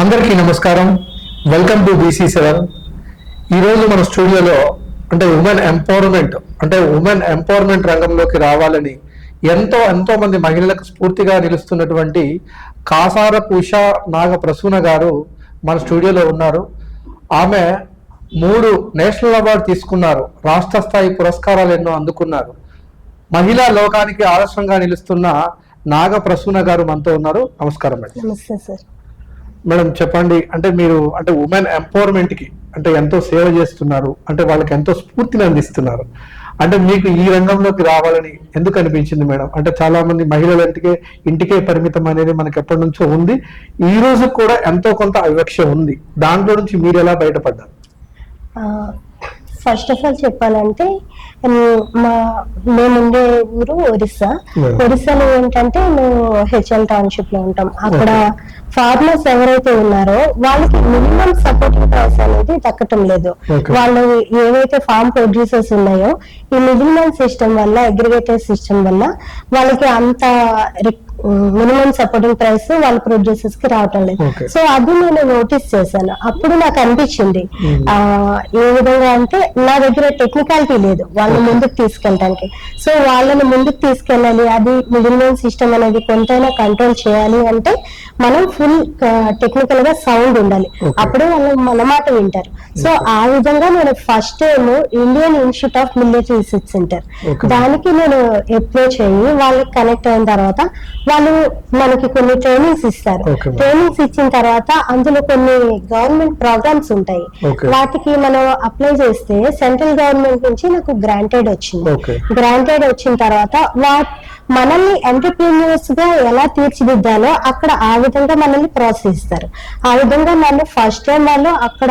అందరికీ నమస్కారం. Welcome to BC seven ఈరోజు మన స్టూడియోలో అంటే ఉమెన్ ఎంపవర్మెంట్ అంటే ఉమెన్ ఎంపవర్మెంట్ రంగంలోకి రావాలని ఎంతో ఎంతో మంది మహిళలకు స్ఫూర్తిగా నిలుస్తున్నటువంటి కాసారపు ఉషా నాగ ప్రసూన గారు మన స్టూడియోలో ఉన్నారు. ఆమె మూడు నేషనల్ అవార్డు తీసుకున్నారు. రాష్ట్ర స్థాయి పురస్కారాలు ఎన్నో అందుకున్నారు. మహిళా లోకానికి ఆదర్శంగా నిలుస్తున్న నాగ ప్రసూన గారు మనతో ఉన్నారు. నమస్కారం మేడం. నమస్తే సార్. మేడం చెప్పండి అంటే మీరు అంటే ఉమెన్ ఎంపవర్మెంట్కి అంటే ఎంతో సేవ చేస్తున్నారు అంటే వాళ్ళకి ఎంతో స్ఫూర్తిని అందిస్తున్నారు. అంటే మీకు ఈ రంగంలోకి రావాలని ఎందుకు అనిపించింది మేడం? అంటే చాలా మంది మహిళల ఇంటికే ఇంటికే పరిమితం అనేది మనకి ఎప్పటి నుంచో ఉంది. ఈ రోజు కూడా ఎంతో కొంత అవివక్ష ఉంది. దాంట్లో నుంచి మీరు ఎలా బయటపడ్డారు? ఫస్ట్ ఆఫ్ ఆల్ చెప్పాలంటే మా మేముండే ఊరు ఒరిస్సా. ఒరిస్సాలో ఏంటంటే మేము హెచ్ఎల్ టౌన్షిప్లో ఉంటాం అక్కడ ఫార్మర్స్ ఎవరైతే ఉన్నారో వాళ్ళకి మినిమం సపోర్టింగ్ ప్రైస్ అనేది దక్కటం లేదు. వాళ్ళు ఏవైతే ఫార్మ్ ప్రొడ్యూసర్స్ ఉన్నాయో ఈ మిడిల్ సిస్టమ్ వల్ల అగ్రిగేటర్ సిస్టమ్ వల్ల వాళ్ళకి అంత మినిమం సపోర్టింగ్ ప్రైస్ వాళ్ళ ప్రొడ్యూసర్స్కి రావటం లేదు. సో అది నేను నోటీస్ చేశాను అప్పుడు నాకు అనిపించింది. ఆ ఏ విధంగా అంటే నా దగ్గర టెక్నికాలిటీ లేదు వాళ్ళని ముందుకు తీసుకెళ్ళడానికి సో వాళ్ళని ముందుకు తీసుకెళ్ళాలి అది మిడిల్ సిస్టమ్ అనేది కొంతైనా కంట్రోల్ చేయాలి అంటే మనం ఫుల్ టెక్నికల్గా సౌండ్ ఉండాలి. అప్పుడే వాళ్ళు మన మాట వింటారు సో ఆ విధంగా నేను first time Indian institute of military research centre. దానికి నేను అప్రోచ్ అయ్యి వాళ్ళకి కనెక్ట్ అయిన తర్వాత వాళ్ళు మనకి కొన్ని ట్రైనింగ్స్ ఇస్తారు. ట్రైనింగ్స్ ఇచ్చిన తర్వాత అందులో కొన్ని గవర్నమెంట్ ప్రోగ్రామ్స్ ఉంటాయి. వాటికి మనం అప్లై చేస్తే సెంట్రల్ గవర్నమెంట్ నుంచి నాకు గ్రాంటెడ్ వచ్చింది. గ్రాంటెడ్ వచ్చిన తర్వాత వా మనల్ని ఎంటర్ప్రీనియర్స్గా ఎలా తీర్చిదిద్దాలో అక్కడ ఆ విధంగా మనల్ని ప్రోత్సహిస్తారు ఆ విధంగా నన్ను ఫస్ట్ టైం వాళ్ళు అక్కడ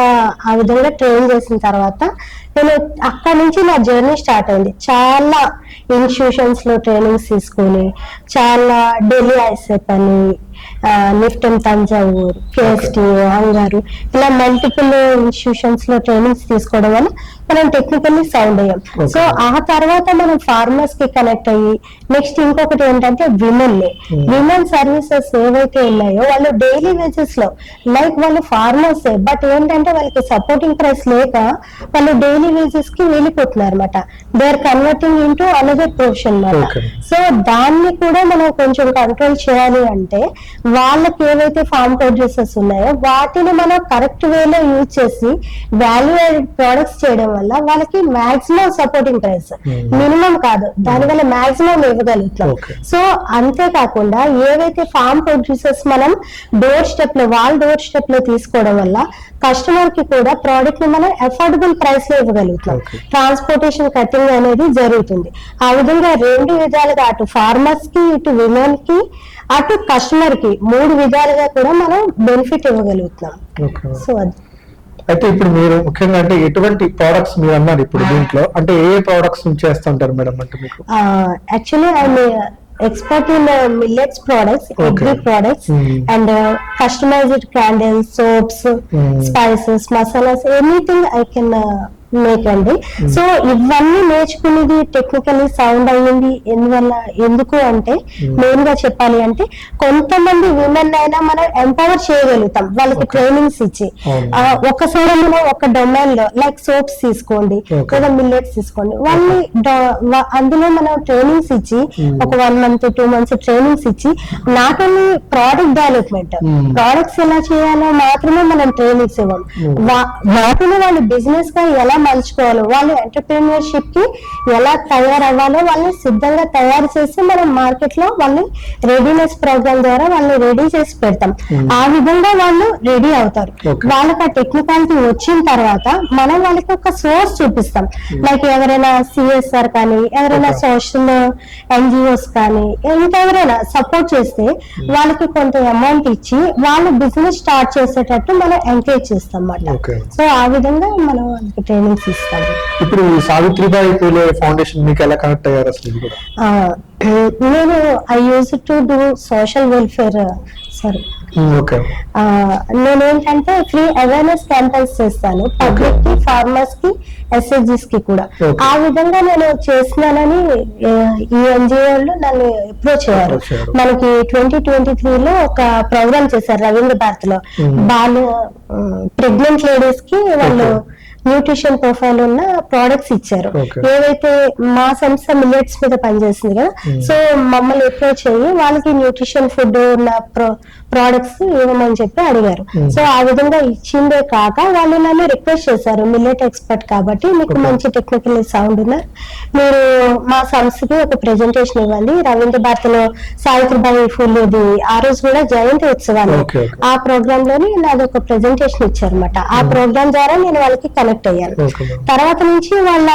ఆ విధంగా ట్రైన్ చేసిన తర్వాత నేను అక్కడ నుంచి నా జర్నీ స్టార్ట్ అయింది. చాలా ఇన్స్టిట్యూషన్స్లో ట్రైనింగ్స్ తీసుకొని చాలా ఢిల్లీ ఐసెప్ అని నిఫ్టన్ తంజావూర్ కేఎస్టి అంగారు ఇలా మల్టిపుల్ ఇన్స్టిట్యూషన్స్లో ట్రైనింగ్స్ తీసుకోవడం వల్ల మనం టెక్నికల్లీ సౌండ్ అయ్యాం. సో ఆ తర్వాత మనం ఫార్మర్స్కి కనెక్ట్ అయ్యి నెక్స్ట్ ఇంకొకటి ఏంటంటే విమెన్ని Hmm. విమెన్ సర్వీసెస్ ఏవైతే ఉన్నాయో వాళ్ళు డైలీ వేజెస్లో లైక్ వాళ్ళు ఫార్మర్స్ బట్ ఏంటంటే వాళ్ళకి సపోర్టింగ్ ప్రైస్ లేక వాళ్ళు డైలీ వేజెస్కి వెళ్ళిపోతున్నారు అనమాట they are converting into another profession అనమాట. సో దాన్ని కూడా మనం కొంచెం కంట్రోల్ చేయాలి అంటే వాళ్ళకి ఏవైతే ఫార్మ్ ప్రొడ్యూసర్స్ ఉన్నాయో వాటిని మనం కరెక్ట్ వేలో యూజ్ చేసి వాల్యూ యాడెడ్ ప్రొడక్ట్స్ చేయడం వల్ల వాళ్ళకి మాక్సిమం సపోర్టింగ్ ప్రైస్. మినిమం కాదు దానివల్ల మాక్సిమం ఇవ్వగలుగుతాం. సో అంతేకాకుండా ఏవైతే ఫార్మ్ ప్రొడ్యూసర్స్ మనం డోర్ స్టెప్లో వాళ్ళ డోర్ స్టెప్లో తీసుకోవడం వల్ల కస్టమర్కి కూడా ప్రోడక్ట్ని మనం అఫోర్డబుల్ ప్రైస్లో ఇవ్వగలుగుతాం. ట్రాన్స్పోర్టేషన్ కటింగ్ అనేది జరుగుతుంది ఆ విధంగా రెండు విధాలుగా అటు ఫార్మర్స్కి ఇటు విమెన్కి అటు కస్టమర్కి మూడు విధాలుగా కూడా మనం బెనిఫిట్ ఇవ్వగలుగుతున్నాం సో అది అయితే ఇప్పుడు మీరు ముఖ్యంగా అంటే ఎటువంటి ప్రోడక్ట్స్ మీరు అన్నారు ఇప్పుడు దీంట్లో అంటే ఏ ప్రోడక్ట్స్ చేస్తుంటారు మేడం అంటే మీకు actually I'm expert in millets products. Agri products. And customised candles soaps. Spices masalas anything I can make అండి సో ఇవన్నీ నేర్చుకునేది టెక్నికల్లీ సౌండ్ అయ్యింది. ఎందువల్ల ఎందుకు అంటే మెయిన్గా చెప్పాలి అంటే కొంతమంది విమెన్ అయినా మనం ఎంపవర్ చేయగలుగుతాం. వాళ్ళకి ట్రైనింగ్స్ ఇచ్చి. ఒకసారి మనం ఒక డొమైన్లో లైక్ సోప్స్ తీసుకోండి. లేదా మిల్లెట్స్ తీసుకోండి. వాళ్ళని అందులో మనం ట్రైనింగ్స్ ఇచ్చి Hmm. ఒక one month two months trainings ఇచ్చి not only product development Hmm. Products ఎలా చేయాలో మాత్రమే మనం ట్రైనింగ్స్ ఇవ్వం. Hmm. వాటిని వాళ్ళు బిజినెస్గా ఎలా మలుచుకోవాలో వాళ్ళు ఎంటర్ప్రీనియర్షిప్కి ఎలా తయారవ్వాలో వాళ్ళని సిద్ధంగా తయారు చేసి మనం మార్కెట్లో వాళ్ళని రెడీనెస్ ప్రోగ్రామ్ ద్వారా వాళ్ళని రెడీ చేసి పెడతాం Hmm. ఆ విధంగా వాళ్ళు రెడీ అవుతారు. వాళ్ళకి ఆ టెక్నికాలిటీ వచ్చిన తర్వాత మనం వాళ్ళకి ఒక సోర్స్ చూపిస్తాం లైక్ ఎవరైనా సిఎస్ఆర్ కానీ ఎవరైనా. సోషల్ ఎన్జిఓస్ కానీ ఇంకెవరైనా సపోర్ట్ చేస్తే వాళ్ళకి కొంత అమౌంట్ ఇచ్చి వాళ్ళు బిజినెస్ స్టార్ట్ చేసేటట్టు మనం ఎంకరేజ్ చేస్తాం అన్నమాట. సో ఆ విధంగా మనం వాళ్ళకి ట్రైనింగ్స్ ఇస్తాము ఇప్పుడు సావిత్రిబాయి పూలే ఫౌండేషన్ మీకు ఎలా కనెక్ట్ అయ్యారు అసలు కూడా? నేను I use to do social welfare sorry. నేనేంటంటే ఫ్రీ అవేర్నెస్ క్యాంపెయిన్స్ చేస్తాను. పబ్లిక్కి ఫార్మర్స్కి ఎస్ఎస్జిస్కి కూడా. ఆ విధంగా నేను చేస్తున్నానని ఈ ఎన్జిఓలు నన్ను అప్రోచ్ అయ్యారు. మనకి ట్వంటీ ట్వంటీ త్రీ లో ఒక ప్రోగ్రామ్ చేశారు రవీంద్ర భారత్లో. బాలు ప్రెగ్నెంట్ లేడీస్కి వాళ్ళు. న్యూట్రిషన్ ప్రొఫైల్ ఉన్న ప్రోడక్ట్స్ ఇచ్చారు. ఏవైతే మా సంస్థ మిల్లెట్స్ మీద పనిచేస్తుంది కదా Hmm. సో మమ్మల్ని అప్రోచ్ అయ్యి వాళ్ళకి న్యూట్రిషన్ ఫుడ్ ఉన్న ప్రోడక్ట్స్ ఇవ్వమని చెప్పి అడిగారు. సో ఆ విధంగా ఇచ్చిందే కాక వాళ్ళు నన్ను రిక్వెస్ట్ చేశారు. మిల్లెట్ ఎక్స్పర్ట్ కాబట్టి మీకు. మంచి టెక్నికల్ సౌండ్ ఉన్నారు మీరు మా సంస్థకి ఒక ప్రెజెంటేషన్ ఇవ్వండి. రవీంద్ర భారతిలో సావిత్రిబాయి ఫుల్ది ఆ రోజు కూడా జయంతి ఉత్సవాలు. ఆ ప్రోగ్రామ్లోని నాది ఒక ప్రెజెంటేషన్ ఇచ్చారన్నమాట. ఆ ప్రోగ్రామ్ ద్వారా నేను వాళ్ళకి కనెక్ట్ అయ్యాను. తర్వాత నుంచి వాళ్ళ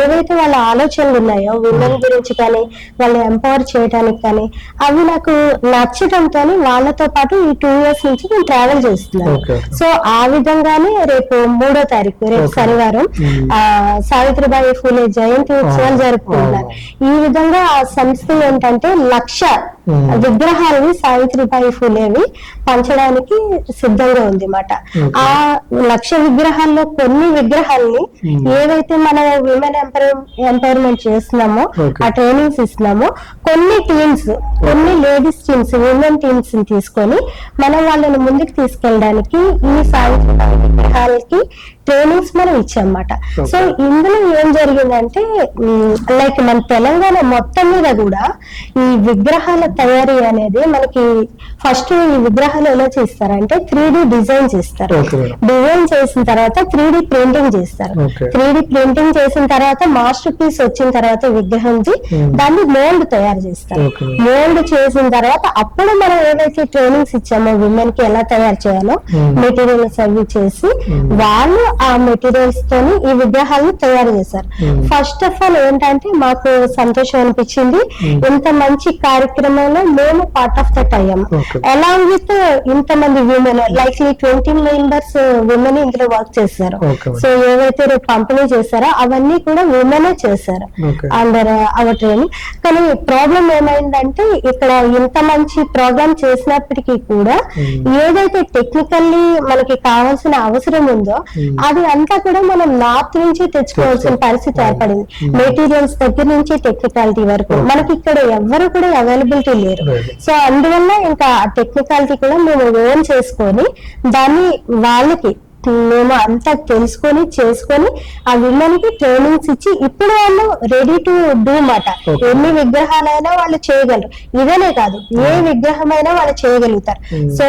ఏవైతే వాళ్ళ ఆలోచనలు ఉన్నాయో విమెన్ గురించి కానీ వాళ్ళు ఎంపవర్ చేయడానికి కానీ అవి నాకు నచ్చడంతో వాళ్ళతో పాటు ఈ టూ ఇయర్స్ నుంచి నేను ట్రావెల్ చేస్తున్నాను. సో ఆ విధంగానే రేపు మూడో తారీఖు రేపు. శనివారం Hmm. ఆ సావిత్రిబాయి ఫూలే జయంతి ఉత్సవాలు Oh, జరుపుకుంటున్నారు. ఈ విధంగా ఆ సంస్థ ఏంటంటే లక్ష. విగ్రహాలని సావిత్రిబాయి ఫూలేవి పంచడానికి సిద్ధంగా ఉంది అన్నమాట Okay. ఆ లక్ష విగ్రహాల్లో కొన్ని విగ్రహాల్ని Hmm. ఏవైతే మనం విమెన్ ఎంపవర్మెంట్ చేస్తున్నామో. ఆ ట్రైనింగ్స్ ఇస్తున్నామో కొన్ని టీమ్స్ కొన్ని లేడీస్ టీమ్స్ ఉమెన్ టీమ్స్ని తీసుకొని మనం వాళ్ళని ముందుకు తీసుకెళ్ళడానికి ఈ సావిత్రిబాయి విగ్రహాలకి ట్రైనింగ్స్ మనం ఇచ్చామన్నమాట. సో ఇందులో ఏం జరిగిందంటే లైక్ మన తెలంగాణ మొత్తం మీద కూడా ఈ విగ్రహాల తయారీ అనేది మనకి ఫస్ట్ ఈ విగ్రహాలు ఎలా చేస్తారంటే త్రీ డి డిజైన్ చేస్తారు. డిజైన్ చేసిన తర్వాత త్రీ డి ప్రింటింగ్ చేస్తారు. త్రీ డి ప్రింటింగ్ చేసిన తర్వాత మాస్టర్ పీస్ వచ్చిన తర్వాత విగ్రహంది Hmm. దాన్ని మోల్డ్ తయారు చేస్తారు. మోల్డ్ చేసిన తర్వాత అప్పుడు మనం ఏవైతే ట్రైనింగ్స్ ఇచ్చామో విమెన్కి ఎలా తయారు చేయాలో Hmm. మెటీరియల్స్ అవి చేసి Hmm. వాళ్ళు ఆ మెటీరియల్స్ తోని ఈ విగ్రహాలను తయారు చేశారు. ఫస్ట్ ఆఫ్ ఆల్ ఏంటంటే మాకు సంతోషం అనిపించింది. ఇంత మంచి కార్యక్రమంలో మేము పార్ట్ ఆఫ్ దట్ అయ్యాము Okay. అలాంగ్ విత్ ఇంత మంది women likely twenty members women ఇందులో వర్క్ చేశారు. సో ఏవైతే రేపు పంపిణీ చేశారో అవన్నీ కూడా విమెనే చేశారు. అండర్ అవర్ ట్రైనింగ్ కానీ ప్రాబ్లం ఏమైందంటే ఇక్కడ ఇంత మంచి ప్రోగ్రామ్ చేసినప్పటికీ కూడా. ఏదైతే టెక్నికల్లీ మనకి కావాల్సిన అవసరం ఉందో Hmm. అది అంతా కూడా మనం నార్త్ నుంచి తెచ్చుకోవాల్సిన తెచ్చుకో- పరిస్థితి ఏర్పడింది. మెటీరియల్స్ దగ్గర నుంచి టెక్నికాలిటీ వరకు. మనకి ఇక్కడ ఎవ్వరు కూడా అవైలబిలిటీ లేరు. సో అందువల్ల ఇంకా టెక్నికాలిటీ కూడా మేము ఓన్ చేసుకొని దాన్ని వాళ్ళకి మేము అంతా తెలుసుకొని చేసుకొని ఆ విమెన్కి ట్రైనింగ్స్ ఇచ్చి ఇప్పుడు వాళ్ళు రెడీ టు డూ మాట. ఎన్ని విగ్రహాలైనా వాళ్ళు చేయగలరు. ఇదనే కాదు. ఏ విగ్రహమైనా వాళ్ళు చేయగలుగుతారు. Hmm. సో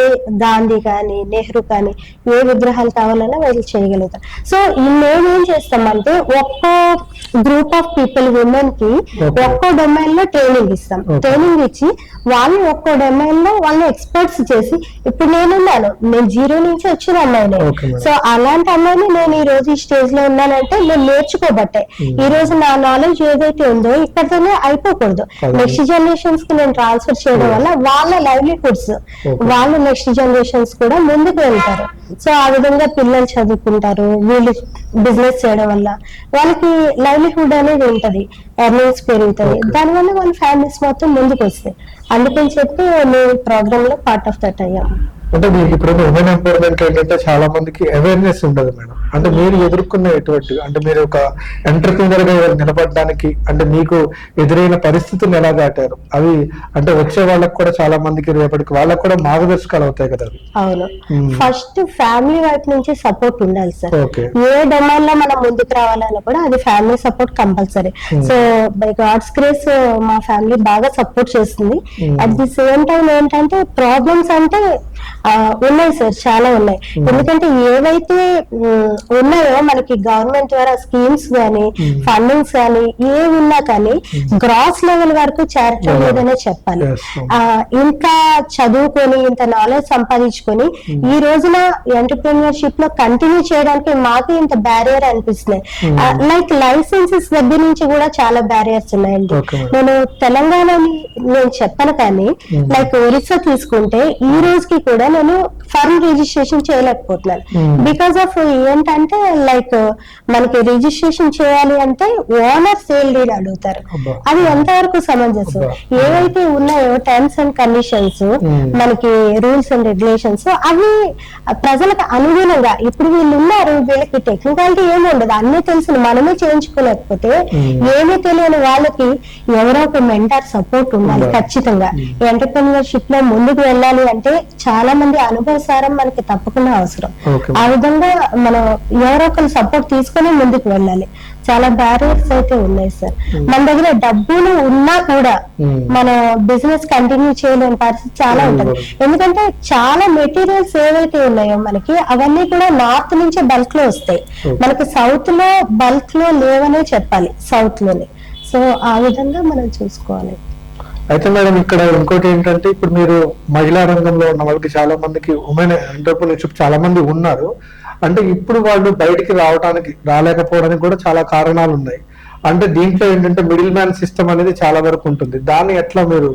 ఏ గాంధీ కానీ నెహ్రూ కానీ ఏ విగ్రహాలు కావాలన్నా వాళ్ళు చేయగలుగుతారు. సో మేము ఏం చేస్తామంటే ఒక్కో గ్రూప్ ఆఫ్ పీపుల్ విమెన్కి. ఒక్కో డొమైన్లో ట్రైనింగ్ ఇస్తాం. ట్రైనింగ్ ఇచ్చి వాళ్ళు ఒక్కో డొమైన్లో వాళ్ళని ఎక్స్పర్ట్స్ చేసి ఇప్పుడు నేనున్నాను నేను జీరో నుంచి వచ్చిన అమ్మాయిని. సో అలాంటి అమ్మాయిని నేను ఈ రోజు ఈ స్టేజ్లో ఉన్నానంటే నేను నేర్చుకోబట్టే Hmm. ఈ రోజు నా నాలెడ్జ్ ఏదైతే ఉందో ఇక్కడతోనే అయిపోకూడదు. నెక్స్ట్ జనరేషన్స్కి నేను ట్రాన్స్ఫర్ చేయడం వల్ల వాళ్ళ లైవ్లీహుడ్స్. వాళ్ళ నెక్స్ట్ జనరేషన్స్ కూడా ముందుకు వెళ్తారు సో ఆ విధంగా పిల్లలు చదువుకుంటారు వీళ్ళు బిజినెస్ చేయడం వల్ల. వాళ్ళకి లైవ్లీహుడ్ అనేది ఉంటది ఎర్నింగ్స్ పెరుగుతాయి. దానివల్ల వాళ్ళ ఫ్యామిలీస్ మొత్తం ముందుకు వస్తాయి అందుకని చెప్పి మేము ప్రోగ్రామ్లో పార్ట్ ఆఫ్ దట్ అయ్యాం. అంటే మీకు ఇప్పుడు ఉమెన్ ఎంపవర్మెంట్ ఏంటంటే చాలా మందికి అవేర్నెస్ ఉండదు మేడం. అంటే మీరు ఎదుర్కొన్న ఎటువంటి అంటే మీరు ఒక ఎంటర్ప్రీనర్గా నిలబడడానికి అంటే మీకు ఎదురైన పరిస్థితులను ఎలా దాటారు? అవి అంటే వచ్చే వాళ్ళకి కూడా చాలా మందికి రేపటికి వాళ్ళకి కూడా మార్గదర్శకాలు అవుతాయి కదా అవి. అవును. ఫస్ట్ ఫ్యామిలీ వైపు నుంచి సపోర్ట్ ఉండాలి సార్. ఏ డొమైన్లో మనం ముందుకు రావాలన్నా కూడా అది family support compulsory. So by god's grace మా ఫ్యామిలీ బాగా సపోర్ట్ చేస్తుంది. అట్ ది సేమ్ టైం ఏంటంటే ప్రాబ్లమ్స్ అంటే ఉన్నాయి సార్ చాలా ఉన్నాయి. ఎందుకంటే ఏవైతే ఉన్నాయో మనకి గవర్నమెంట్ ద్వారా స్కీమ్స్ కానీ. ఫండింగ్స్ కానీ ఏ ఉన్నా కానీ గ్రాస్ లెవెల్ వరకు చేరటం. లేదనే చెప్పాలి ఇంత చదువుకొని ఇంత నాలెడ్జ్ సంపాదించుకొని ఈ రోజున ఎంటర్ప్రీనియర్షిప్లో కంటిన్యూ చేయడానికి మాకు ఇంత బ్యారియర్ అనిపిస్తున్నాయి. లైక్ లైసెన్సెస్ దగ్గర నుంచి కూడా చాలా బ్యారియర్స్ ఉన్నాయండి నేను తెలంగాణని నేను చెప్పను కానీ. లైక్ ఒరిస్సా తీసుకుంటే ఈ రోజుకి కూడా నేను ఫర్మ్ రిజిస్ట్రేషన్ చేయలేకపోతున్నాను Hmm. బికాస్ ఆఫ్ ఏంటంటే లైక్ మనకి రిజిస్ట్రేషన్ చేయాలి అంటే ఓనర్ సేల్ డీడ్ అడుగుతారు. అది ఎంతవరకు సమంజసం అబ్బా. ఏవైతే ఉన్నాయో టర్మ్స్ అండ్ కండిషన్స్ Hmm. మనకి రూల్స్ అండ్ రెగ్యులేషన్స్ అవి ప్రజలకు అనుగుణంగా ఇప్పుడు వీళ్ళు ఉన్నారు వీళ్ళకి టెక్నికాలిటీ ఏమి ఉండదు అన్ని తెలిసిన మనమే చేయించుకోలేకపోతే Hmm. ఏమీ తెలియని వాళ్ళకి ఎవరో ఒక మెంటర్ సపోర్ట్ ఉండాలి ఉండాలి. ఖచ్చితంగా ఎంటర్ప్రినర్షిప్లో ముందుకు వెళ్ళాలి అంటే చాలా మంది అనుభవసారం మనకి తప్పకుండా అవసరం. ఆ విధంగా మనం ఎవరో ఒకరు సపోర్ట్ తీసుకొని ముందుకు వెళ్ళాలి. చాలా బ్యారియర్స్ అయితే ఉన్నాయి సార్ మన దగ్గర డబ్బులు ఉన్నా కూడా Hmm. మన బిజినెస్ కంటిన్యూ చేయలేని పరిస్థితి చాలా Hmm. ఉంటుంది. ఎందుకంటే చాలా మెటీరియల్స్ ఏవైతే ఉన్నాయో మనకి అవన్నీ కూడా నార్త్ నుంచే బల్క్లో వస్తాయి. Hmm. మనకి సౌత్లో బల్క్లో లేవనే చెప్పాలి సౌత్లోనే. సో ఆ విధంగా మనం చూసుకోవాలి. అయితే మేడం ఇక్కడ ఇంకోటి ఏంటంటే ఇప్పుడు మీరు మహిళా రంగంలో ఉన్న వాళ్ళకి చాలా మందికి ఉమెన్ ఎంటర్ప్రినర్షిప్ చాలా మంది ఉన్నారు. అంటే ఇప్పుడు వాళ్ళు బయటికి రావడానికి రాలేకపోవడానికి కూడా చాలా కారణాలు ఉన్నాయి. అంటే దీంట్లో ఏంటంటే మిడిల్ మ్యాన్ సిస్టమ్ అనేది చాలా వరకు ఉంటుంది. దాన్ని ఎట్లా మీరు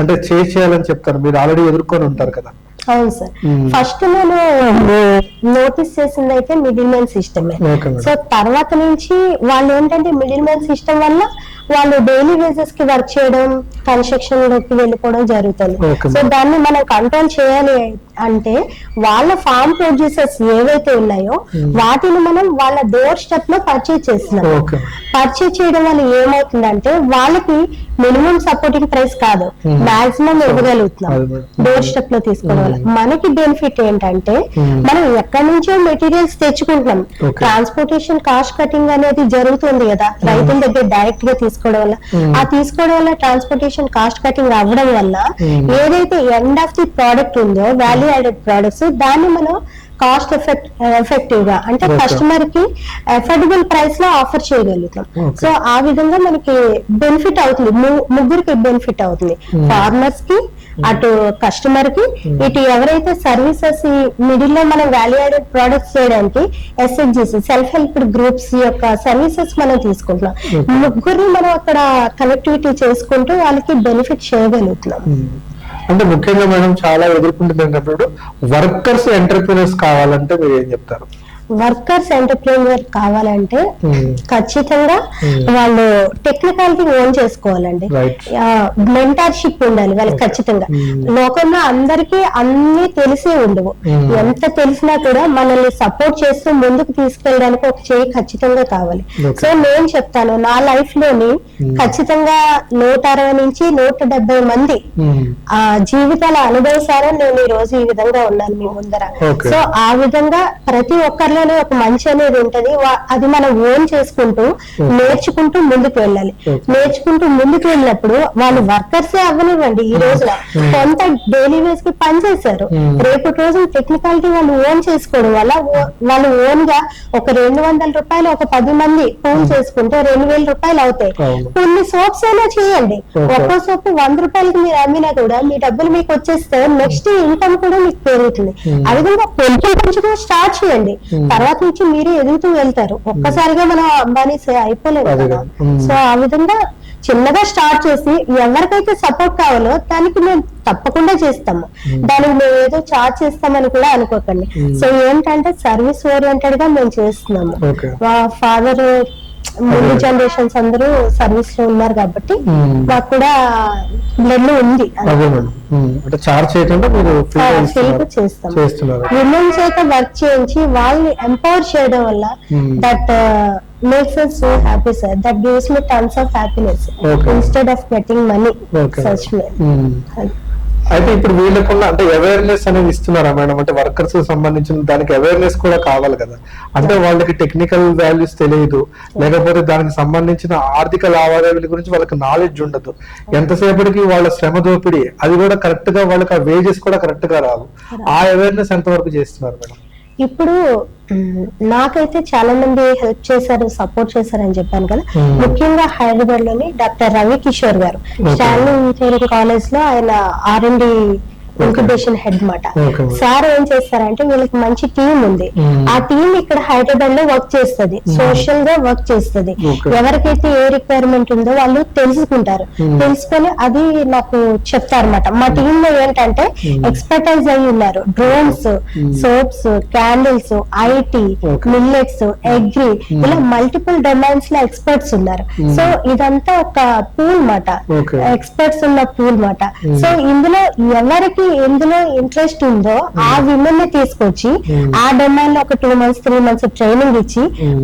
అంటే చేయాలని చెప్తారు? మీరు ఆల్రెడీ ఎదుర్కొని ఉంటారు కదా. అవును సార్. ఫస్ట్ నేను నోటీస్ చేసింది అయితే మిడిల్ మ్యాన్ సిస్టమే సో తర్వాత నుంచి వాళ్ళు ఏంటంటే మిడిల్ మ్యాన్ సిస్టమ్ వల్ల వాళ్ళు డైలీ బేసిస్కి వర్క్ చేయడం కన్స్ట్రక్షన్లోకి వెళ్ళిపోవడం జరుగుతుంది. సో దాన్ని మనం కంట్రోల్ చేయాలి అంటే వాళ్ళ ఫార్మ్ ప్రొడ్యూసర్స్ ఏవైతే ఉన్నాయో. వాటిని మనం వాళ్ళ డోర్ స్టెప్లో పర్చేజ్ చేస్తున్నాం. పర్చేజ్ చేయడం వల్ల ఏమవుతుందంటే వాళ్ళకి మినిమం సపోర్టింగ్ ప్రైస్ కాదు. మాక్సిమం ఇవ్వగలుగుతున్నాం. డోర్ స్టెప్లో తీసుకోవడం వల్ల మనకి బెనిఫిట్ ఏంటంటే Hmm. మనం ఎక్కడి నుంచో మెటీరియల్స్ తెచ్చుకుంటున్నాం. ట్రాన్స్పోర్టేషన్ కాస్ట్ కటింగ్ అనేది జరుగుతుంది కదా రైతుల దగ్గర డైరెక్ట్గా తీసుకోవడం వల్ల Hmm. ఆ తీసుకోవడం వల్ల ట్రాన్స్పోర్టేషన్ కాస్ట్ కటింగ్ అవ్వడం వల్ల Hmm. ఏదైతే ఎండ్ ఆఫ్ ది ప్రోడక్ట్ ఉందో వాల్యూ యాడెడ్ ప్రోడక్ట్స్ దాన్ని మనం కాస్ట్ ఎఫెక్ట్ ఎఫెక్టివ్గా అంటే. కస్టమర్కి అఫోర్డబుల్ ప్రైస్లో ఆఫర్ చేయగలుగుతాం. సో ఆ విధంగా మనకి బెనిఫిట్ అవుతుంది ముగ్గురికి బెనిఫిట్ అవుతుంది Hmm. ఫార్మర్స్కి అటు కస్టమర్కి Hmm. ఇటు ఎవరైతే సర్వీసెస్ మిడిల్లో మనం వాల్యూ యాడెడ్ ప్రొడక్ట్స్ చేయడానికి ఎస్హెచ్జిసి సెల్ఫ్ హెల్ప్ గ్రూప్స్ యొక్క సర్వీసెస్ మనం తీసుకుంటున్నాం. ముగ్గురిని మనం అక్కడ కనెక్టివిటీ చేసుకుంటూ వాళ్ళకి బెనిఫిట్ చేయగలుగుతున్నాం. అంటే ముఖ్యంగా మేడం చాలా ఎదుర్కొంటున్నప్పుడు వర్కర్స్ ఎంటర్ప్రినర్స్ కావాలంటే మీరు ఏం చెప్తారు? వర్కర్స్ ఎంటర్ప్రీనియర్ కావాలంటే ఉమ్. ఖచ్చితంగా Hmm. వాళ్ళు టెక్నికాలిటీ ఓన్ చేసుకోవాలండి మెంటర్షిప్ ఉండాలి వాళ్ళకి. ఖచ్చితంగా Hmm. లోకంలో అందరికీ అన్ని తెలిసే ఉండవు Hmm. ఎంత తెలిసినా కూడా మనల్ని సపోర్ట్ చేస్తూ ముందుకు తీసుకెళ్ళడానికి ఒక చేయి ఖచ్చితంగా కావాలి. సో నేను చెప్తాను నా లైఫ్లోని Hmm. ఖచ్చితంగా నూట అరవై నుంచి నూట డెబ్బై మంది. ఆ జీవితాల అనుభవసారం నేను ఈ రోజు ఈ విధంగా ఉన్నాను మీ ముందర. సో ఆ విధంగా ప్రతి ఒక్కరిలోనే ఒక మంచి అనేది ఉంటది అది మనం ఓన్ చేసుకుంటూ. నేర్చుకుంటూ ముందుకు వెళ్ళాలి. నేర్చుకుంటూ ముందుకు వెళ్ళినప్పుడు వాళ్ళు వర్కర్స్ అవ్వనివ్వండి ఈ రోజున Hmm. కొంత డైలీ వేస్కి పని చేశారు Hmm. రేపటి రోజు టెక్నికాలిటీ వాళ్ళు ఓన్ చేసుకోవడం వల్ల వాళ్ళు ఓన్గా ఒక రెండు వందల రూపాయలు ఒక పది మంది ఫోన్ చేసుకుంటే రెండు వేల రూపాయలు అవుతాయి. కొన్ని సోప్స్ అయినా చేయండి. ఒక్కో సోప్ వంద రూపాయలకి మీరు అమ్మినా కూడా మీ డబ్బులు మీకు వచ్చేస్తే నెక్స్ట్ ఇన్కమ్ కూడా మీకు పెరుగుతుంది Hmm. ఆ విధంగా కొంచెం కొంచెం స్టార్ట్ చేయండి. తర్వాత నుంచి మీరే ఎదుగుతూ వెళ్తారు. ఒక్కసారిగా మనం అంబానీ అయిపోలేదు కదా. సో ఆ విధంగా చిన్నగా స్టార్ట్ చేసి ఎవరికైతే సపోర్ట్ కావాలో దానికి మేము తప్పకుండా చేస్తాము. దానికి మేము ఏదో చార్జ్ చేస్తామని కూడా అనుకోకండి. సో ఏంటంటే సర్వీస్ ఓరియంటెడ్గా మేము చేస్తున్నాము. ఫాదర్ ముందు. జనరేషన్స్ అందరూ సర్వీస్లో ఉన్నారు కాబట్టి. మాకు కూడా బ్లడ్లో ఉంది. అంటే చార్జ్ చేయకుండా మీరు. చేస్తాం విమెన్ చేత వర్క్ చేయించి వాళ్ళని ఎంపవర్ చేయడం వల్ల. That makes so happy sir that gives me tons of happiness Okay. Instead of getting money Okay. Such um. అయితే ఇప్పుడు వీళ్ళకున్న అంటే అవేర్నెస్ అనేది ఇస్తున్నారా మేడం? అంటే వర్కర్స్ సంబంధించిన దానికి అవేర్నెస్ కూడా కావాలి కదా. అంటే వాళ్ళకి టెక్నికల్ వాల్యూస్ తెలియదు. లేకపోతే దానికి సంబంధించిన ఆర్థిక లావాదేవీల గురించి వాళ్ళకి నాలెడ్జ్ ఉండదు. ఎంతసేపటికి వాళ్ళ శ్రమ దోపిడీ అది కూడా కరెక్ట్గా వాళ్ళకి ఆ వేజెస్ కూడా కరెక్ట్గా రావు. ఆ అవేర్నెస్ ఎంతవరకు చేస్తున్నారు మేడం? ఇప్పుడు నాకైతే చాలా మంది హెల్ప్ చేశారు సపోర్ట్ చేశారు అని చెప్పాను కదా. ముఖ్యంగా హైదరాబాద్లోని డాక్టర్ రవి కిషోర్ గారు. స్టాన్లీ ఇంజనీరింగ్ కాలేజ్లో ఆయన ఆర్ అండ్ ఇంక్యుబేషన్ హెడ్ మాట. సార్ ఏం చేస్తారంటే వీళ్ళకి మంచి టీం ఉంది. ఆ టీం ఇక్కడ హైదరాబాద్లో వర్క్ చేస్తుంది. సోషల్గా వర్క్ చేస్తుంది. ఎవరికైతే ఏ రిక్వైర్మెంట్ ఉందో వాళ్ళు తెలుసుకుంటారు. తెలుసుకొని అది నాకు చెప్తారన్నమాట. మా టీమ్లో ఏంటంటే ఎక్స్పర్టైజ్ అయి ఉన్నారు. Drones soaps candles IT. Millets agri ఇలా మల్టిపుల్ డొమైన్స్లో ఎక్స్పర్ట్స్ ఉన్నారు. సో ఇదంతా ఒక పూల్ మాట. ఎక్స్పర్ట్స్ ఉన్న పూల్ మాట సో ఇందులో ఎవరికి ఎందులో ఇంట్రెస్ట్ ఉందో ఆ విమెన్ని తీసుకొచ్చి ఆ డొమైన్లో ఒక two months three months training ఇచ్చి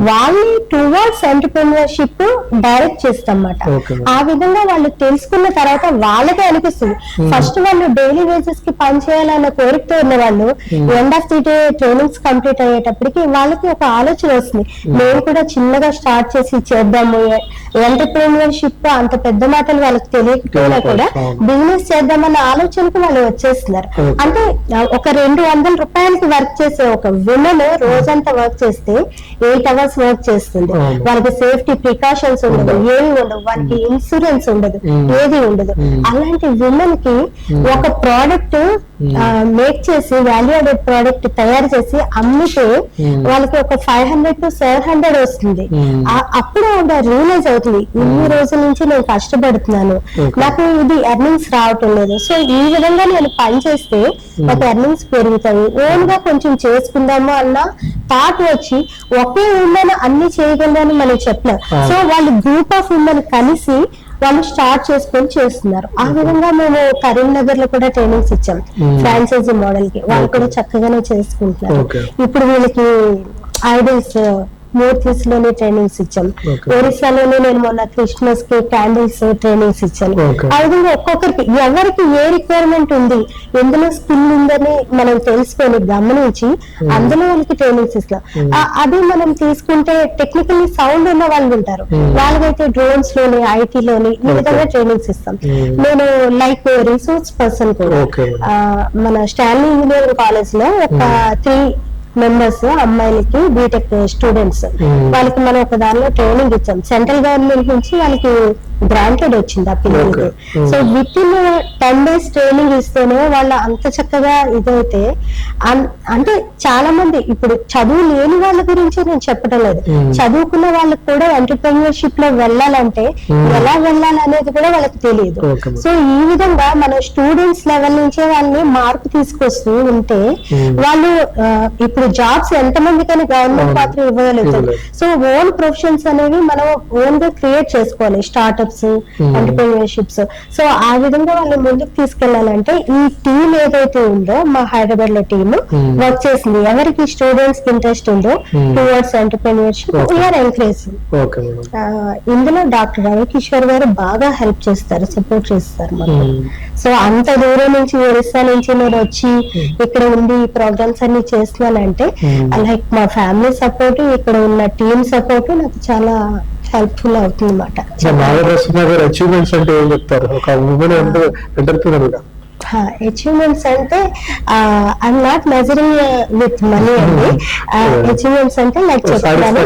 వాళ్ళని టువర్డ్స్ ఎంటర్ప్రినర్షిప్ డైరెక్ట్ చేస్తాం Okay. ఆ విధంగా వాళ్ళు తెలుసుకున్న తర్వాత వాళ్ళకే అనిపిస్తుంది. ఫస్ట్ వాళ్ళు డైలీ వేజెస్కి పని చేయాలన్న కోరికతో ఉన్న వాళ్ళు end of the day trainings complete అయ్యేటప్పటికి వాళ్ళకి ఒక ఆలోచన వస్తుంది. మేము కూడా చిన్నగా స్టార్ట్ చేసి చేద్దాము. ఎంటర్ప్రీనియర్షిప్ అంత పెద్ద మాటలు వాళ్ళకి తెలియకపోయినా కూడా. బిజినెస్ చేద్దామన్న ఆలోచనకు వాళ్ళు వచ్చేస్తున్నారు Okay. అంటే ఒక రెండు వందల రూపాయలకి వర్క్ చేసే ఒక విమెన్ రోజంతా వర్క్ చేస్తే ఎయిట్ అవర్స్ వర్క్ చేస్తుంది. వాళ్ళకి సేఫ్టీ ప్రికాషన్స్ ఉండదు ఏమి ఉండదు వాళ్ళకి ఇన్సూరెన్స్ ఉండదు ఏది ఉండదు. అలాంటి విమెన్కి ఒక ప్రోడక్ట్ మేక్ చేసి వాల్యూ అడెడ్ ప్రోడక్ట్ తయారు చేసి అమ్మితే వాళ్ళకి ఒక five hundred to seven hundred వస్తుంది. అప్పుడు ఆవిడ రియలైజ్ అవుతుంది ఇన్ని రోజుల నుంచి నేను కష్టపడుతున్నాను. నాకు ఇది ఎర్నింగ్స్ రావటం లేదు. సో ఈ విధంగా నేను పని చేస్తే నాకు ఎర్నింగ్స్ పెరుగుతాయి. ఓన్గా కొంచెం చేసుకుందాము అన్న థాట్ వచ్చి ఒకే ఉమెన్ అన్ని చేయగలరని మనం చెప్పలేం Ah. సో వాళ్ళు గ్రూప్ ఆఫ్ ఉమెన్ కలిసి వాళ్ళు స్టార్ట్ చేసుకొని చేస్తున్నారు. ఆ విధంగా మేము కరీంనగర్లో కూడా ట్రైనింగ్స్ ఇచ్చాం. ఫ్రాంచైజీ మోడల్కి. వాళ్ళు కూడా చక్కగానే చేసుకుంటున్నారు. ఇప్పుడు వీళ్ళకి ఐడల్స్ మూర్తిస్లోనే ట్రైనింగ్స్ ఇచ్చాం. ఒరిస్సాలోనే నేను మొన్న క్రిస్మస్కి క్యాండిల్స్ ట్రైనింగ్స్ ఇచ్చాను. ఆ విధంగా ఒక్కొక్కరికి ఎవరికి ఏ రిక్వైర్మెంట్ ఉంది ఎందులో స్కిల్ ఉందని మనం తెలుసుకొని గమనించి అందులో వాళ్ళకి ట్రైనింగ్స్ ఇస్తాం. ఆ- అది మనం తీసుకుంటే టెక్నికల్లీ సౌండ్ ఉన్న వాళ్ళు ఉంటారు. వాళ్ళకైతే డ్రోన్స్లోని ఐటీ లోని ఈ విధంగా ట్రైనింగ్స్ ఇస్తాం. Hmm. నేను లైక్ రిసోర్స్ పర్సన్ కూడా. మన స్టాన్లీ ఇంజనీరింగ్ కాలేజ్లో ఒక త్రీ మెంబర్స్ అమ్మాయిలకి బీటెక్ స్టూడెంట్స్ Hmm. వాళ్ళకి మనం ఒక దానిలో ట్రైనింగ్ ఇచ్చాం సెంట్రల్ గవర్నమెంట్ నుంచి వాళ్ళకి గ్రాంటెడ్ వచ్చింది ఆ పిల్లలకి. Hmm. So within ten days training ఇస్తేనే వాళ్ళ అంత చక్కగా ఇదైతే అంటే చాలా మంది ఇప్పుడు చదువు లేని వాళ్ళ గురించి నేను చెప్పడం లేదు Hmm. చదువుకున్న వాళ్ళకి కూడా ఎంటర్ప్రెన్యూర్షిప్లో వెళ్ళాలంటే ఎలా వెళ్ళాలి అనేది కూడా వాళ్ళకి తెలియదు. సో ఈ విధంగా మన స్టూడెంట్స్ లెవెల్ నుంచే వాళ్ళని మార్పు తీసుకొస్తూ ఉంటే Hmm. వాళ్ళు ఇప్పుడు జాబ్స్ ఎంత మందికని గవర్నమెంట్. మాత్రం ఇవ్వగలుగుతారు. సో ఓన్ ప్రొఫెషన్స్ అనేవి మనం ఓన్గా క్రియేట్ చేసుకోవాలి స్టార్ట్అప్స్ ఎంటర్ప్రీనియర్షిప్స్ సో ఆ విధంగా వాళ్ళని ముందుకు తీసుకెళ్ళాలంటే ఈ టీం ఏదైతే ఉందో మా హైదరాబాద్లో టీమ్ Hmm. వర్క్ చేసింది ఎవరికి స్టూడెంట్స్ ఇంట్రెస్ట్ ఉందో Hmm. Towards entrepreneurship. We are encourage okay madam ఆ, ఇందులో డాక్టర్ రవికిషోర్ గారు బాగా హెల్ప్ చేస్తారు సపోర్ట్ చేస్తారు మాకు సో అంత దూరం నుంచి ఒరిస్సా నుంచి నేను వచ్చి ఇక్కడ ఉండి ఈ ప్రోగ్రామ్స్ అన్ని చేస్తున్నానంటే Hmm. లైక్ మా ఫ్యామిలీ సపోర్ట్ ఇక్కడ ఉన్న టీమ్ సపోర్ట్ నాకు చాలా హెల్ప్ఫుల్ అవుతుంది అన్నమాట నాగరత్న గారు అచీవ్మెంట్స్ అంటే ఏం చెప్తారు? ఒక ఉమెన్ ఎంటర్ప్రినర్గా అచీవ్మెంట్స్ అంటే I'm not measuring with money అండి. అచీవ్మెంట్స్ అంటే లైక్ చెప్తాను.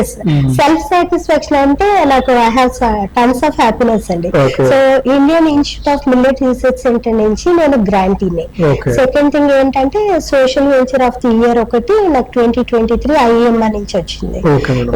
ఎస్. సెల్ఫ్ సాటిస్ఫాక్షన్ అంటే నాకు I have tons of happiness అండి. So Indian institute of millet research centre నుంచి నేను గ్రాంటీని. సెకండ్ థింగ్ ఏంటంటే social venture of the year ఒకటి నాకు ట్వంటీ ట్వంటీ త్రీ ఐఎంఆర్ నుంచి వచ్చింది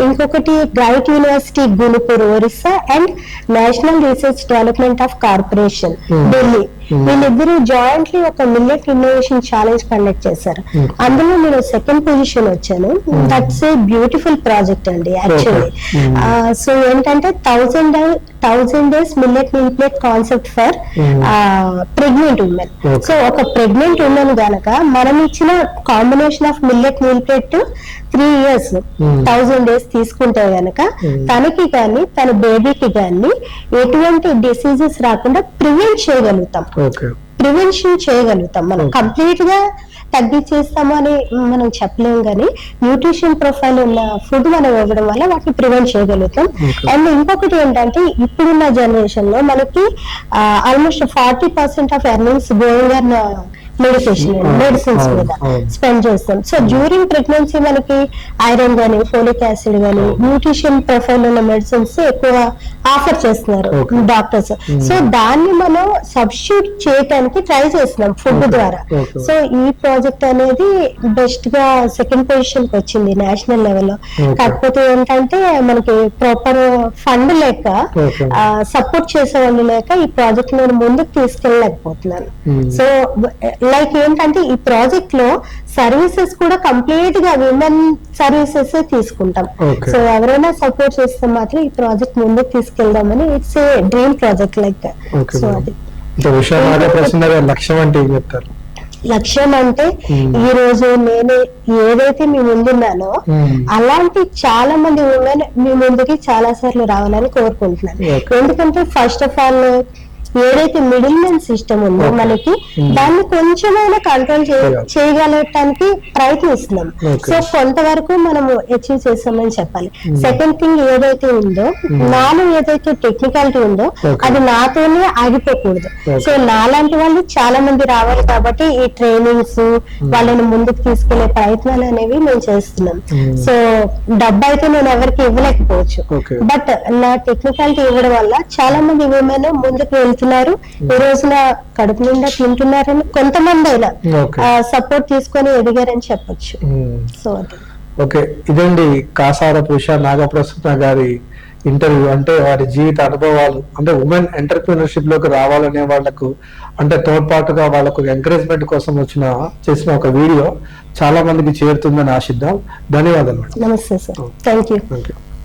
ఇంకొకటి bright university Gunupur Orissa and national research development of corporation. Delhi. వీళ్ళిద్దరూ జాయింట్లీ ఒక మిల్లెట్ ఇన్నోవేషన్ ఛాలెంజ్ కండక్ట్ చేశారు. Hmm. అందులో నేను సెకండ్ పొజిషన్ వచ్చాను. దట్స్ ఏ బ్యూటిఫుల్ ప్రాజెక్ట్ అండి యాక్చువల్లీ Hmm. సో ఏంటంటే thousand thousand days millet meal plate concept for. Pregnant women. So ఒక pregnant women గనక మనం ఇచ్చిన combination of millet meal plate three years. Thousand days తీసుకుంటే గనక Hmm. తనకి కానీ తన బేబీకి కానీ ఎటువంటి డిసీజెస్ రాకుండా ప్రివెంట్ చేయగలుగుతాం ప్రివెన్షన్ చేయగలుగుతాం మనం. కంప్లీట్గా తగ్గించేస్తాము అని మనం చెప్పలేం కానీ న్యూట్రిషన్ ప్రొఫైల్ ఉన్న ఫుడ్ మనం ఇవ్వడం వల్ల వాటిని ప్రివెంట్ చేయగలుగుతాం. అండ్ ఇంకొకటి ఏంటంటే ఇప్పుడున్న జనరేషన్లో మనకి almost forty percent of earnings going on medication అవును, మెడిసిన్స్ మీద. స్పెండ్ చేస్తాం సో డ్యూరింగ్ ప్రెగ్నెన్సీ మనకి ఐరన్ గానీ ఫోలిక్ యాసిడ్ గానీ న్యూట్రిషన్ ప్రొఫైల్ ఉన్న మెడిసిన్స్ ఎక్కువ ఆఫర్ చేస్తున్నారు. డాక్టర్స్ సో దాన్ని మనం సబ్స్టిట్యూట్ చేయడానికి ట్రై చేస్తున్నాం ఫుడ్. ద్వారా. సో ఈ ప్రాజెక్ట్ అనేది బెస్ట్గా సెకండ్ పొజిషన్కి వచ్చింది నేషనల్ లెవెల్లో Okay. కాకపోతే ఏంటంటే మనకి ప్రాపర్ ఫండ్ లేక. సపోర్ట్ చేసే వాళ్ళు లేక ఈ ప్రాజెక్ట్ నేను ముందుకు తీసుకెళ్ళలేకపోతున్నాను. సో లైక్ ఏంటంటే ఈ ప్రాజెక్ట్లో సర్వీసెస్ కూడా కంప్లీట్గా విమెన్ సర్వీసెస్ తీసుకుంటాం. సో ఎవరైనా సపోర్ట్ చేస్తే మాత్రం ఈ ప్రాజెక్ట్ ముందుకు తీసుకెళ్దామని it's a dream project like so. అది లక్ష్యం అంటే ఏం చెప్తారు లక్ష్యం అంటే Hmm. ఈ రోజు నేను ఏదైతే మీ ముందున్నానో Hmm. అలాంటి చాలా మంది ఉమెన్ మీ ముందుకి చాలా సార్లు రావాలని కోరుకుంటున్నాను. ఎందుకంటే ఫస్ట్ ఆఫ్ ఆల్ ఏదైతే మిడిల్ మ్యాన్ సిస్టమ్ ఉందో. మనకి Hmm. దాన్ని కొంచెమైనా కంట్రోల్ చేయాలి. చేయగలగటానికి ప్రయత్నిస్తున్నాం. సో కొంతవరకు మనము అచీవ్ చేసామని చెప్పాలి Hmm. సెకండ్ థింగ్ ఏదైతే ఉందో నాలో ఏదైతే టెక్నికాలిటీ ఉందో. అది నాతోనే ఆగిపోకూడదు. సో నాలాంటి వాళ్ళు చాలా మంది రావాలి కాబట్టి ఈ ట్రైనింగ్స్ వాళ్ళని ముందుకు తీసుకెళ్ళే ప్రయత్నాలు అనేవి మేము చేస్తున్నాం Hmm. సో డబ్బు అయితే నేను ఎవరికి ఇవ్వలేకపోవచ్చు. బట్ నా టెక్నికాలిటీ ఇవ్వడం వల్ల చాలా మంది విమెన్ ముందుకు వెళ్తున్నారు ఈ రోజున కడుపు నిండా తింటున్నారని కొంతమంది అయినా Okay. సపోర్ట్ తీసుకొని ఎదిగారని చెప్పొచ్చు. సో అది. ఓకే. ఇదండి కాసార పూష నాగప్రసన్న గారి ఇంటర్వ్యూ. అంటే వారి జీవిత అనుభవాలు. అంటే ఉమెన్ ఎంటర్ప్రినర్షిప్లోకి రావాలనే వాళ్ళకు అంటే తోడ్పాటుగా వాళ్ళకు ఎంకరేజ్మెంట్ కోసం వచ్చిన చేసిన ఒక వీడియో చాలా మందికి చేరుతుందని ఆశిద్దాం. ధన్యవాదాలు నమస్తే సార్. Thank you